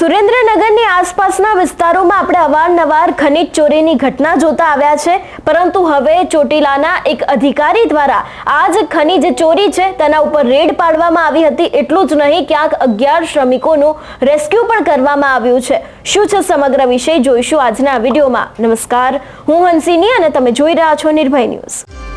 સુરેન્દ્રનગરની આસપાસના વિસ્તારોમાં આપણે અવારનવાર ખનિજ ચોરીની ઘટના જોતા આવ્યા છે. પરંતુ હવે ચોટીલાના એક અધિકારી દ્વારા આ જ ખનિજ ચોરી છે, તેના ઉપર રેડ પાડવામાં આવી હતી. એટલું જ નહીં, ક્યાંક અગિયાર શ્રમિકોનું રેસ્ક્યુ પણ કરવામાં આવ્યું છે. શું છે સમગ્ર વિષય? જોઈશું આજના વિડીયોમાં. નમસ્કાર. હું હંસિની અને તમે જોઈ રહ્યા છો નિર્ભય ન્યૂઝ.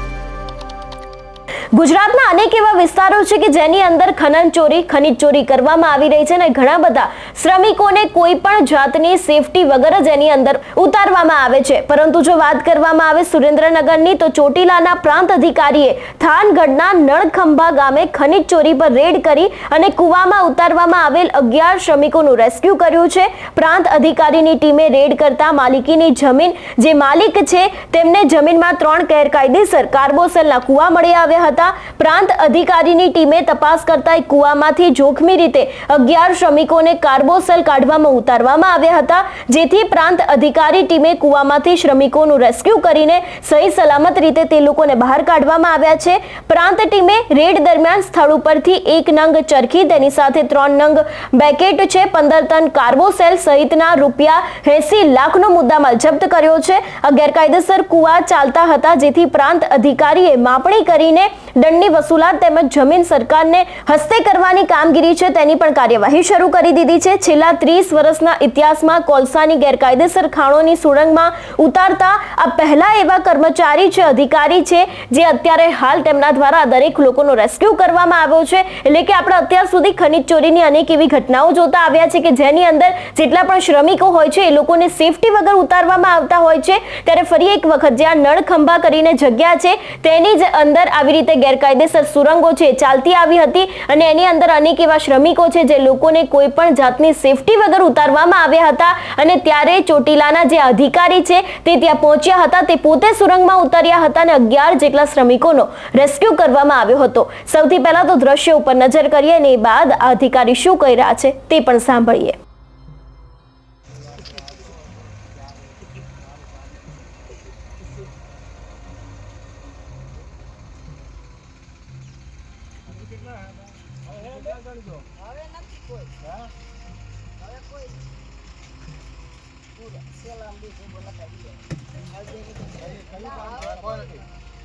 ગુજરાતના અનેક એવા વિસ્તારો છે કે જેની અંદર ખનન ચોરી, ખનિજ ચોરી કરવામાં આવી રહી છે અને ઘણા બધા શ્રમિકોને કોઈ પણ જાતની સેફટી વગર જ એની અંદર ઉતારવામાં આવે છે. પરંતુ જો વાત કરવામાં આવે સુરેન્દ્રનગરની, તો ચોટીલાના પ્રાંત અધિકારીએ થાનગઢના નળખંભા ગામે ખનિજ ચોરી પર રેડ કરી અને કૂવામાં ઉતારવામાં આવેલ અગિયાર શ્રમિકોનું રેસ્ક્યુ કર્યું છે. પ્રાંત અધિકારીની ટીમે રેડ કરતા માલિકીની જમીન, જે માલિક છે, તેમને જમીનમાં ત્રણ ગેરકાયદેસર કાર્બોસેલના કૂવા મળી આવ્યા હતા. પ્રાંત અધિકારીની ટીમે તપાસ કરતા કૂવામાંથી જોખમી રીતે અગિયાર શ્રમિકોને કાર્બોસેલ કાઢવામાં ઉતારવામાં આવ્યા હતા, જેથી પ્રાંત અધિકારી ટીમે કુવામાંથી શ્રમિકોનું રેસ્ક્યુ કરીને સહી સલામત રીતે તે લોકોને બહાર કાઢવામાં આવ્યા છે. પ્રાંત ટીમે રેડ દરમિયાન સ્થળ ઉપરથી એક નંગ ચરખી, તેની સાથે ત્રણ નંગ બેકેટ છે, પંદર ટન કાર્બોસેલ સહિતના રૂપિયા એસી લાખનો મુદ્દામાલ જપ્ત કર્યો છે. ગેરકાયદેસર કુવા ચાલતા હતા, જેથી પ્રાંત અધિકારીએ માપણી કરીને દંડની વસૂલાત તેમજ જમીન સરકારને હસ્તે કરવાની કામગીરી છે તેની પણ કાર્યવાહી શરૂ કરી દીધી છે. છેલ્લા ત્રીસ વર્ષના ઇતિહાસમાં કોલસાની ગેરકાયદેસર ખાણોની સુરંગમાં ઉતારતા આ પહેલા એવા કર્મચારી છે, અધિકારી છે, જે અત્યારે હાલ તેમના દ્વારા દરેક લોકોનો રેસ્ક્યુ કરવામાં આવ્યો છે. એટલે કે આપણે અત્યાર સુધી ખનિજ ચોરીની અનેક એવી ઘટનાઓ જોતા આવ્યા છે કે જેની અંદર જેટલા પણ શ્રમિકો હોય છે, એ લોકોને સેફટી વગર ઉતારવામાં આવતા હોય છે. ત્યારે ફરી એક વખત જ્યાં નળખંભા કરીને જગ્યા છે, તેની જ અંદર આવી રીતે ગેરકાયદેસર સુરંગો છે, ચાલતી આવી હતી અને એની અંદર અનેક એવા શ્રમિકો છે જે લોકોને કોઈ પણ જાતની સેફટી વગર ઉતારવામાં આવ્યા હતા અને ત્યારે ચોટીલાના જે અધિકારી છે તે ત્યાં પહોંચ્યા હતા. તે પોતે સુરંગમાં ઉતાર્યા હતા અને અગિયાર જેટલા શ્રમિકોનો રેસ્ક્યુ કરવામાં આવ્યો હતો. સૌથી પહેલા તો દ્રશ્ય ઉપર નજર કરીએ અને એ બાદ આ અધિકારી શું કહી રહ્યા છે તે પણ સાંભળીએ.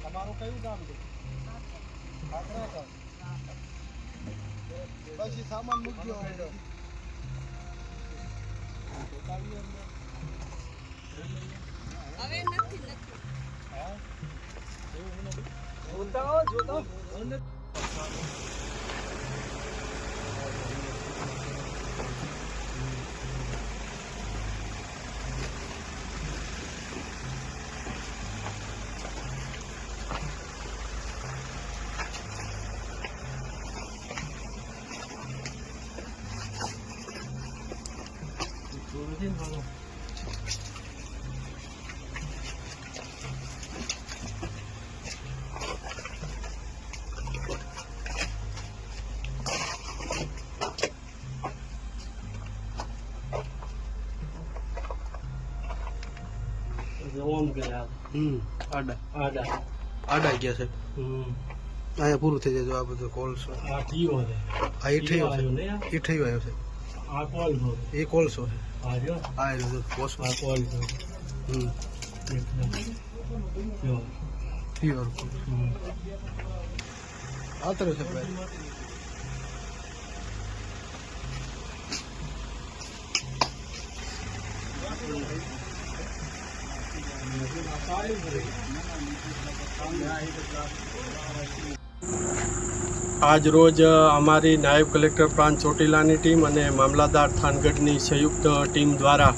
તમારું કયું ગામ છે કાકરાકર. પછી સામાન મૂકજો હવે. ઉતારીએ અંદર. હા? નથી. જોતા જોતા ઓમ ગયા હમ આડા આડા આડા ગયા છે હમ અહીંયા પૂરું થઈ જાય જો આ બધું કોલસો આ કયો છે આ ઈઠાઈ આવ્યો છે ને આ? ઈઠાઈ આવ્યો છે આ કોલ છો એ કોલસો છે આ જો આ રહ્યો જો કોલસો આ કોલ છો હમ જો પ્યોર હમ. આતરે છે ભાઈ આજ રોજ અમારી નાયબ કલેક્ટર પ્રાંત ચોટીલાની ટીમ અને મામલાદાર થાનગઢની સંયુક્ત ટીમ દ્વારા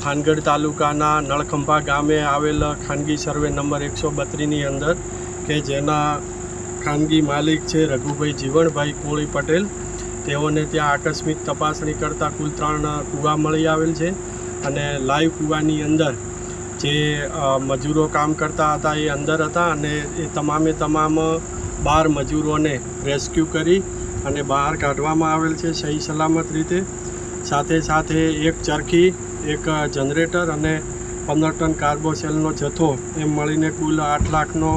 થાનગઢ તાલુકાના નળખંભા ગામે આવેલ ખાનગી સર્વે નંબર એકસો બત્રીની અંદર, કે જેના ખાનગી માલિક છે રઘુભાઈ જીવણભાઈ કોળી પટેલ, તેઓને ત્યાં આકસ્મિક તપાસણી કરતાં કુલ ત્રણ કૂવા મળી આવેલ છે અને લાઈવ કૂવાની અંદર જે મજૂરો કામ કરતા હતા એ અંદર હતા અને એ તમામે તમામ બાર મજૂરોને રેસ્ક્યુ કરી અને બહાર કાઢવામાં આવેલ છે સહી સલામત રીતે. સાથે સાથે એક ચરખી, એક જનરેટર અને પંદર ટન કાર્બોસેલનો જથ્થો એમ મળીને કુલ આઠ લાખનો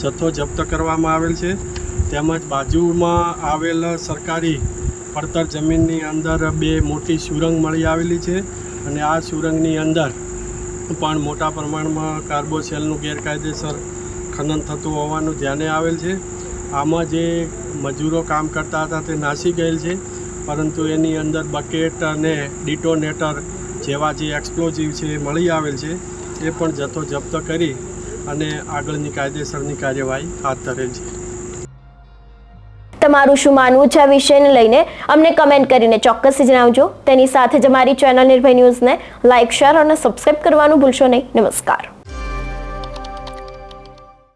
જથ્થો જપ્ત કરવામાં આવેલ છે. તેમજ બાજુમાં આવેલ સરકારી પડતર જમીનની અંદર બે મોટી સુરંગ મળી આવેલી છે અને આ સુરંગની અંદર પણ મોટા પ્રમાણમાં કાર્બોસેલનું ગેરકાયદેસર ખનન થતું હોવાનું ધ્યાને આવેલ છે. આમાં જે મજૂરો કામ કરતા હતા તે નાસી ગયેલ છે. પરંતુ એની અંદર બકેટ અને ડિટોનેટર જેવા જે એક્સપ્લોઝિવ છે એ મળી આવેલ છે. એ પણ જથ્થો જપ્ત કરી અને આગળની કાયદેસરની કાર્યવાહી હાથ ધરેલ છે. તમારું શું માનવું છે આ વિષયને લઈને? અમને કમેન્ટ કરીને ચોક્કસથી જણાવજો. તેની સાથે જ અમારી ચેનલ નિર્ભય ન્યૂઝને લાઇક શેર અને સબસ્ક્રાઇબ કરવાનું ભૂલશો નહીં. નમસ્કાર.